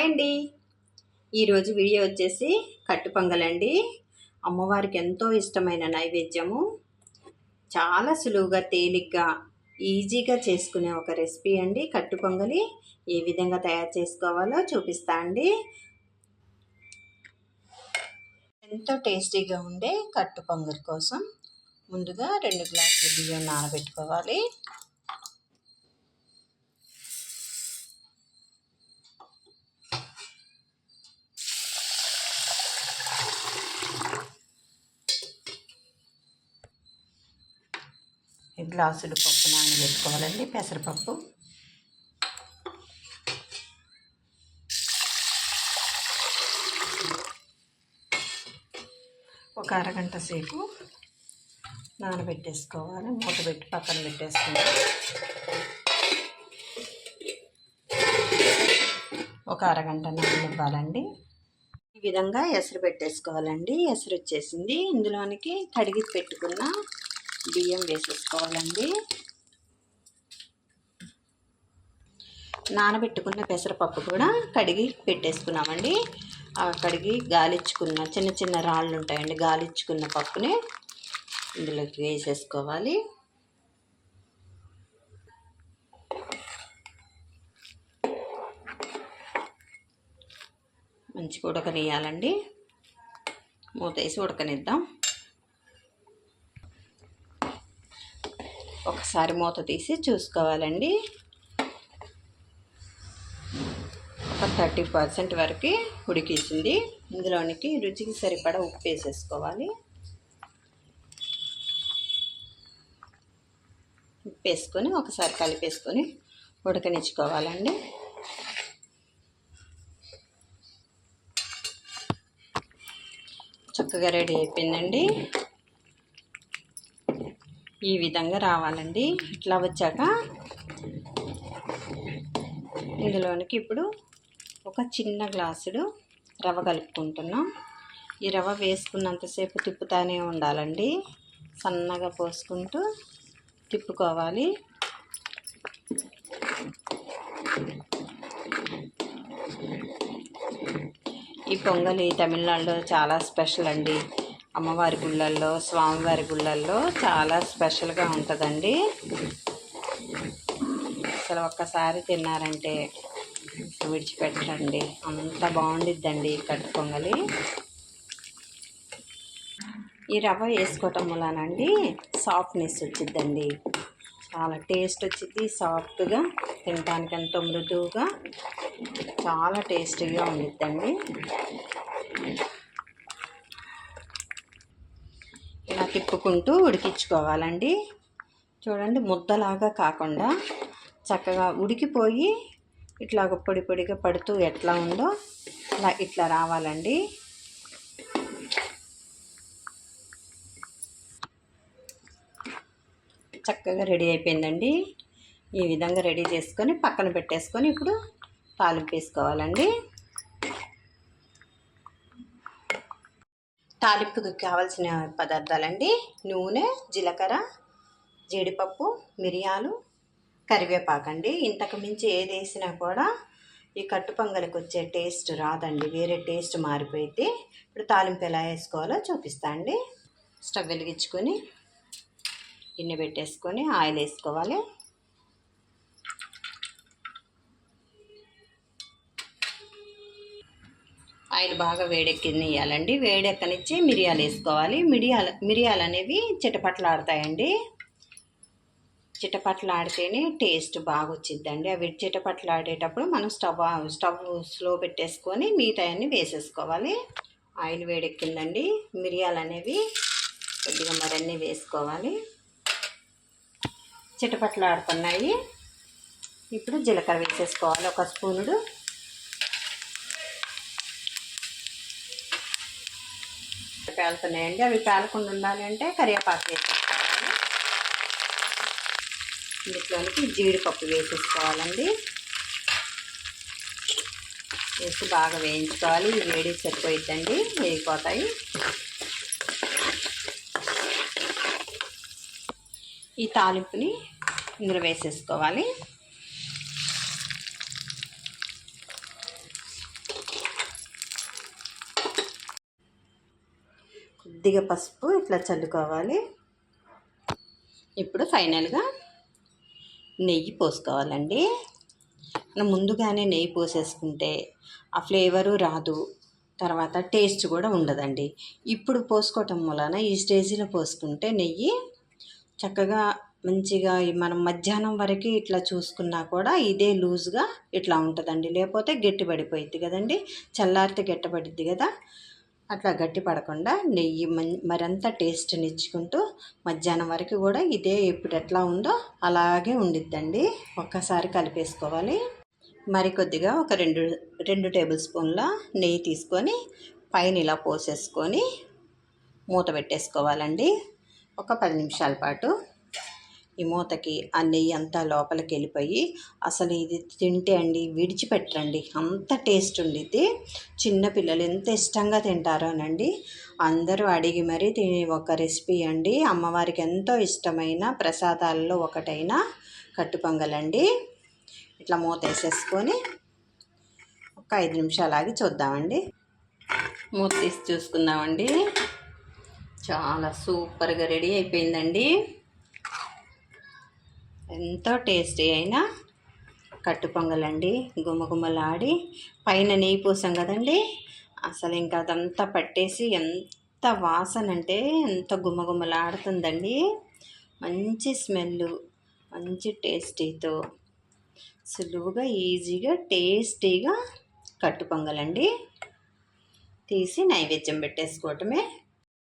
Hi అండి. ఈరోజు video వచ్చేసి కట్టు పొంగలండి. అమ్మవారికి ఎంతో ఇష్టమైన నైవేద్యము. చాలా సులువుగా తేలిగ్గా ఈజీగా చేసుకునే ఒక రెసిపీ అండి. కట్టు పొంగలి ఏ విధంగా తయారు చేసుకోవాలో చూపిస్తా అండి. ఎంతో టేస్టీగా ఉండే కట్టు పొంగల్ కోసం ముందుగా రెండు గ్లాసులు బియ్యం నానబెట్టుకోవాలి. గ్లాసులు పప్పు నానబెట్టుకోవాలండి పెసరపప్పు. ఒక అరగంట సేపు నానబెట్టేసుకోవాలి మూత పెట్టి పక్కన పెట్టేసుకుంటాం ఒక అరగంట నాననివ్వాలండి. ఈ విధంగా ఎసరు పెట్టేసుకోవాలండి. ఎసరు వచ్చేసింది. ఇందులోనికి కడిగి పెట్టుకున్న బియ్యం వేసేసుకోవాలండి. నానబెట్టుకున్న పెసరపప్పు కూడా కడిగి పెట్టేసుకున్నామండి. కడిగి గాలిచ్చుకున్న చిన్న చిన్న రాళ్ళు ఉంటాయండి గాలిచ్చుకున్న పప్పుని ఇందులోకి వేసేసుకోవాలి. మంచిగా ఉడకనియాలండి మూత వేసి ఉడకనిద్దాం. ఒకసారి మూత తీసి చూసుకోవాలండి. ఒక థర్టీ పర్సెంట్ వరకు ఉడికేసింది ఇందులోనికి రుచికి సరిపడా ఉప్పు వేసేసుకోవాలి. ఉప్పు వేసుకొని ఒకసారి కలిపేసుకొని ఉడకనిచ్చుకోవాలండి. చక్కగా రెడీ అయిపోయిందండి. ఈ విధంగా రావాలండి. ఇట్లా వచ్చాక ఇందులోనికి ఇప్పుడు ఒక చిన్న గ్లాసుడు రవ్వ కలుపుకుంటున్నాం. ఈ రవ వేసుకున్నంతసేపు తిప్పుతానే ఉండాలండి. సన్నగా పోసుకుంటూ తిప్పుకోవాలి. ఈ పొంగలి తమిళనాడులో చాలా స్పెషల్ అండి. అమ్మవారి గుళ్ళల్లో స్వామివారి గుళ్ళల్లో చాలా స్పెషల్గా ఉంటుందండి. అసలు ఒక్కసారి తిన్నారంటే విడిచిపెట్టండి. అంత బాగుండిద్దండి కట్టు పొంగలి. ఈ రవ్వ వేసుకోవటం వలనండి సాఫ్ట్నెస్ వచ్చిద్దండి. చాలా టేస్ట్ వచ్చింది సాఫ్ట్గా తినడానికి ఎంతో మృదువుగా చాలా టేస్టీగా ఉండిద్దండి ఇలా తిప్పుకుంటూ ఉడికించుకోవాలండి. చూడండి ముద్దలాగా కాకుండా చక్కగా ఉడికిపోయి ఇట్లా పొడి పొడిగా పడుతూ ఎట్లా ఉందో అలా ఇట్లా రావాలండి. చక్కగా రెడీ అయిపోయిందండి. ఈ విధంగా రెడీ చేసుకొని పక్కన పెట్టేసుకొని ఇప్పుడు తాలింపు వేసుకోవాలండి. తాలింపుకి కావాల్సిన పదార్థాలండి. నూనె జీలకర్ర జీడిపప్పు మిరియాలు కరివేపాకండి. ఇంతకు మించి ఏది వేసినా కూడా ఈ కట్టు పొంగలికి వచ్చే టేస్ట్ రాదండి. వేరే టేస్ట్ మారిపోయింది ఇప్పుడు తాలింపు ఎలా వేసుకోవాలో చూపిస్తా అండి. స్టవ్ వెలిగించుకొని గిన్నె పెట్టేసుకొని ఆయిల్ వేసుకోవాలి. ఆయిల్ బాగా వేడెక్కినియాలండి వేడెక్కనిచ్చి మిరియాలు వేసుకోవాలి. మిరియాలు మిరియాలు అనేవి చిటపట్లాడతాయండి. చిటపట్లాడితేనే టేస్ట్ బాగా వచ్చిద్దండి అవి చిటపట్లాడేటప్పుడు మనం స్టవ్ స్టవ్ స్లో పెట్టేసుకొని మిగతాయన్ని వేసేసుకోవాలి. ఆయిల్ వేడెక్కిందండి. మిరియాలు అనేవి కొద్దిగా మరన్నీ వేసుకోవాలి. చిటపట్లాడుతున్నాయి. ఇప్పుడు జీలకర్ర వేసేసుకోవాలి. ఒక స్పూనుడు పేలుతున్నాయండి అవి పేలకుండా ఉండాలి అంటే కరివేపాకు వేసేసుకోవాలి. ఇందులోనికి జీడిపప్పు వేసేసుకోవాలండి. వేసి బాగా వేయించుకోవాలి. వేడి సరిపోయిద్దండి. వేగిపోతాయి. ఈ తాలింపుని ఇందులో వేసేసుకోవాలి. కొద్దిగా పసుపు ఇట్లా చల్లుకోవాలి. ఇప్పుడు ఫైనల్గా నెయ్యి పోసుకోవాలండి. మనం ముందుగానే నెయ్యి పోసేసుకుంటే ఆ ఫ్లేవరు రాదు. తర్వాత టేస్ట్ కూడా ఉండదండి. ఇప్పుడు పోసుకోవటం వలన ఈ స్టేజీలో పోసుకుంటే నెయ్యి చక్కగా మంచిగా మనం మధ్యాహ్నం వరకు ఇట్లా చూసుకున్నా కూడా ఇదే లూజ్గా ఇట్లా ఉంటుందండి. లేకపోతే గట్టి పడిపోయిద్ది కదండి. చల్లారితే గట్టిపడిద్ది కదా. అట్లా గట్టి పడకుండా నెయ్యి మం మరింత టేస్ట్ని ఇచ్చుకుంటూ మధ్యాహ్నం వరకు కూడా ఇదే ఇప్పుడు ఎట్లా ఉందో అలాగే ఉండిద్దండి. ఒక్కసారి కలిపేసుకోవాలి. మరి కొద్దిగా ఒక రెండు రెండు టేబుల్ స్పూన్ల నెయ్యి తీసుకొని పైన ఇలా పోసేసుకొని మూత పెట్టేసుకోవాలండి. ఒక పది నిమిషాల పాటు ఈ మూతకి ఆ నెయ్యి అంతా లోపలికి వెళ్ళిపోయి అసలు ఇది తింటే అండి విడిచిపెట్టండి అంత టేస్ట్ ఉండిద్ది చిన్నపిల్లలు ఎంత ఇష్టంగా తింటారోనండి అందరూ అడిగి మరీ తినే ఒక రెసిపీ అండి. అమ్మవారికి ఎంతో ఇష్టమైన ప్రసాదాలలో ఒకటైన కట్టుపొంగలండి. ఇట్లా మూత వేసేసుకొని ఒక ఐదు నిమిషాలు ఆగి చూద్దామండి. మూత తీసి చూసుకుందామండి. చాలా సూపర్గా రెడీ అయిపోయిందండి. ఎంతో టేస్టీ అయిన కట్టు పొంగలండి. గుమగుమలాడి పైన నెయ్యి పూసాం కదండి. అసలు ఇంకా అదంతా పట్టేసి ఎంత వాసన అంటే ఎంత గుమగుమలాడుతుందండి. మంచి స్మెల్ మంచి టేస్టీతో సులువుగా ఈజీగా టేస్టీగా కట్టు పొంగలండి. తీసి నైవేద్యం పెట్టేసుకోవటమే